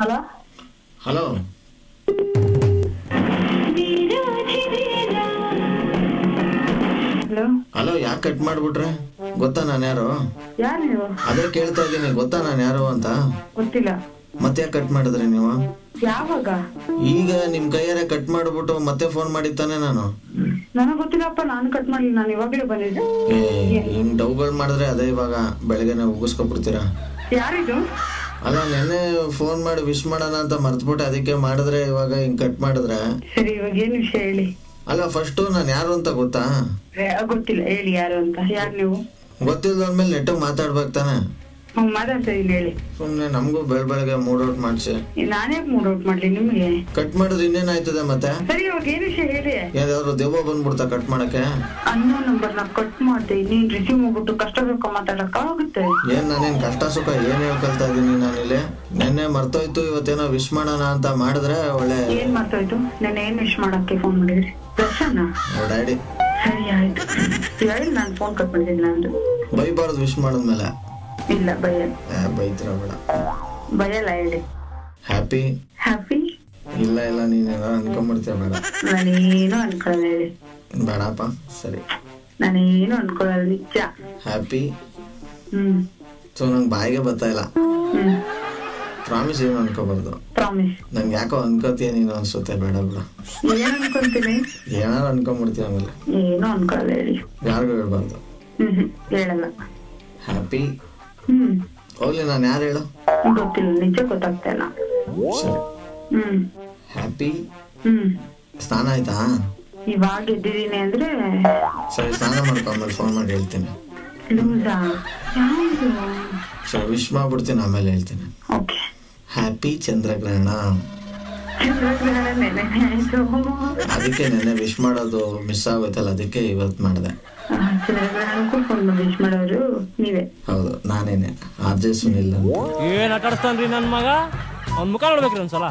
Hello hello hello ಯಾಕೆ cut ಮಾಡ್ಬಿಟ್ರೆ? ಗೊತ್ತಾ ನಾನು ಯಾರು? ಅದೇ ಕೇಳ್ತಾ ಇದ್ದೀನಿ ಗೊತ್ತಾ ನಾನು ಯಾರು ಅಂತ? ಗೊತ್ತಿಲ್ಲ. ಮತ್ತೆ ಯಾಕೆ ಕಟ್ ಮಾಡಿದ್ರಿ ನೀವು? ಯಾವಾಗ? ಈಗ ನಿಮ್ ಕೈಯಾರೆ ಕಟ್ ಮಾಡ್ಬಿಟ್ಟು ಮತ್ತೆ ಫೋನ್ ಮಾಡಿದ್ದಾನೆ ನಾನು. ನನಗ್ ಗೊತ್ತಿಲ್ಲಪ್ಪ ನಾನು ಕಟ್ ಮಾಡ್ಲಿಲ್ಲ ನಾನು ಇವಾಗ್ಲೇ ಬಂದಿದ್ದೆ. ಹಿಂಗ್ ಮಾಡಿದ್ರೆ ಅದೇ ಇವಾಗ ಬೆಳಗ್ಗೆನೆ ಉಗಿಸ್ಕೊಂಡ್ಬಿಡ್ತೀರಾ ಯಾರಿದು? ಅಲ್ಲ ನೆನ್ನೆ ಫೋನ್ ಮಾಡಿ ವಿಶ್ ಮಾಡೋಣ ಅಂತ ಮರ್ತ್ಬಿಟ್ಟೆ ಅದಕ್ಕೆ ಮಾಡಿದ್ರೆ ಇವಾಗ ಹಿಂಗ್ ಕಟ್ ಮಾಡಿದ್ರೆ. ಸರಿ ಇವಾಗ ಏನ್ ವಿಷಯ ಹೇಳಿ? ಅಲ್ಲ ಫಸ್ಟ್ ನಾನು ಯಾರು ಅಂತ ಗೊತ್ತಾ? ಗೊತ್ತಿಲ್ಲ ಹೇಳಿ ಯಾರು ಅಂತ. ಯಾರು ನೀವು? ಗೊತ್ತಿಲ್ದವ್ಮೇಲೆ ನೆಟ್ಟಗ್ ಮಾತಾಡ್ಬೇಕು ತಾನೆ. ಹ್ಮ್ ಮಾತಾಡ್ತಾ ಹೇಳಿ. ಸುಮ್ನೆ ನಮಗೂ ಬೆಳ ಬೆಳಗ್ಗೆ ಮೂಡ್ ಔಟ್ ಮಾಡ್ಸಿ. ನಾನೇ ಮೂಡ್ ಔಟ್ ಮಾಡ್ಲಿ ನಿಮ್ಗೆ? ಕಟ್ ಮಾಡಿದ್ರೆ ಇನ್ನೇನಾಯ್ತದೆ ಮತ್ತೆ? ಸರಿ ಇವಾಗ ಏನ್ ವಿಷಯ ಹೇಳಿ? ಯಾವ್ದಾದ್ರು ದೆವ್ವ ಬಂದ್ಬಿಡ್ತಾ ಕಟ್ ಮಾಡಕ್ಕೆ? ಅನ್ನೋ ನಂಬರ್ನ ಕಟ್ ಮಾಡ್ದೆ. ನೀನ್ ರಿಸೀವ್ ಮಾಡ್ಬಿಟ್ಟು ಕಷ್ಟ ಸುಖ ಮಾತಾಡಕ್ ಆಗುತ್ತೆ ಏನ್ ನಾನೇನ್ ಕಷ್ಟ ಸುಖ ಏನ್ ಹೇಳ್ಕೊಳ್ತಾ ಇದೀನಿ ನಾನಿಲ್ಲಿ? ನೆನ್ನೆ ಮರ್ತೋಯ್ತು ಇವತ್ತೇನೋ ವಿಶ್ ಮಾಡೋಣ ಅಂತ ಮಾಡಿದ್ರೆ ಒಳ್ಳೆ ಏನ್ ಮಾಡ್ತಾಯ್ತು ನಾನು ಏನ್ ವಿಶ್ ಮಾಡಕ್ಕೆ ಫೋನ್ ಮಾಡಿದ್ರಿ? ದರ್ಶನ? ಡ್ಯಾಡಿ. ಸರಿ ಆಯ್ತು. ಹೇಳಿ ನಾನು ಫೋನ್ ಕಟ್ ಮಾಡಿದ್ದೀನಿ ನಾನು ಬೈಬಾರ್ದು ವಿಶ್ ಮಾಡಿದ್ಮೇಲೆ. ಇಲ್ಲ ಏ, ಬೈತೀರ ಬೇಡ. ಹೇಳಿ. ಹ್ಯಾಪಿ ಹ್ಯಾಪಿ ಇಲ್ಲ ಇಲ್ಲ ನೀನೇನೋ ಅನ್ಕೊಂಡ್ಬಿಡ್ತೀಯ ಬೇಡ. ನಾನೇನು ಅನ್ಕೊಳ್ಳಲ್ಲ ಹೇಳಿ. ಬೇಡಪ್ಪ ಸರಿ. ನಾನೇನು ಅನ್ಕೊಳ್ಳಲ್ಲ ನಿಜ. ಹ್ಯಾಪಿ ಹ್ಮ್. ಸೊ ನಂಗೆ ಬಾಯಿಗೆ ಬರ್ತಾ ಇಲ್ಲ. ಹ್ಮ್. ಪ್ರಾಮಿಸ್ ಏನು ಅನ್ಕೋಬಾರ್ದು? ಪ್ರಾಮಿಸ್ ನಂಗೆ ಯಾಕೋ ಅನ್ಕೋತೀಯ ನೀನು ಅನ್ಸುತ್ತೆ ಬೇಡ ಬೇಡ. ಏನ್ ಅನ್ಕೊಂತೀನಿ? ಏನಾರು ಅನ್ಕೊಂಡ್ಬಿಡ್ತೀಯ ಆಮೇಲೆ. ಏನು ಅನ್ಕೊಳ್ಳಲ್ಲ ಹೇಳಿ. ಯಾರಿಗೂ ಹೇಳ್ಬಾರ್ದು. ಹ್ಮ್ ಹ್ಮ್ ಹೇಳಲ್ಲ. ಹ್ಯಾಪಿ ಹ್ಮ್. ಹೋಗ್ಲಿ ನಾನು ಯಾರು ಹೇಳು? ಗೊತ್ತಿಲ್ಲ ನಿಜ ಗೊತ್ತಾಗ್ತಾ ಇಲ್ಲ. ಹ್ಮ್. ಹ್ಯಾಪಿ ಹ್ಮ್. ಸ್ನಾನ ಆಯ್ತಾ? ಇವಾಗ ಎದ್ದಿದ್ದೀನಿ ಅಂದ್ರೆ ಸರಿ ಸ್ನಾನ ಮಾಡ್ಕೊ ಆಮೇಲೆ ಫೋನ್ ಮಾಡಿ ಹೇಳ್ತೀನಿ. ಲೂಸಾ ಯಾವುದು? ಸರಿ ವಿಶ್ ಮಾಡ್ಬಿಡ್ತೀನಿ ಆಮೇಲೆ ಹೇಳ್ತೀನಿ. ಓಕೆ. ಹ್ಯಾಪಿ ಚಂದ್ರಗ್ರಹಣ. ಚಂದ್ರಗ್ರಹಣ ನೆನೆ ಆಯ್ತು ಅದಕ್ಕೆ ನೆನ್ನೆ ವಿಶ್ ಮಾಡೋದು ಮಿಸ್ ಆಗೋಯ್ತಲ್ಲ ಅದಕ್ಕೆ ಇವತ್ತು ಮಾಡಿದೆ. ನಾನೇನೆ. ಅಜೆ ಸುನಿಲ್ ಅಂತ. ಏನ್ ಆಟಾಡ್ತಾನ್ರಿ ನನ್ ಮಗ. ಅವ್ನ್ ಮುಖ ನೋಡ್ಬೇಕ್ರಿ ಒಂದ್ಸಲ.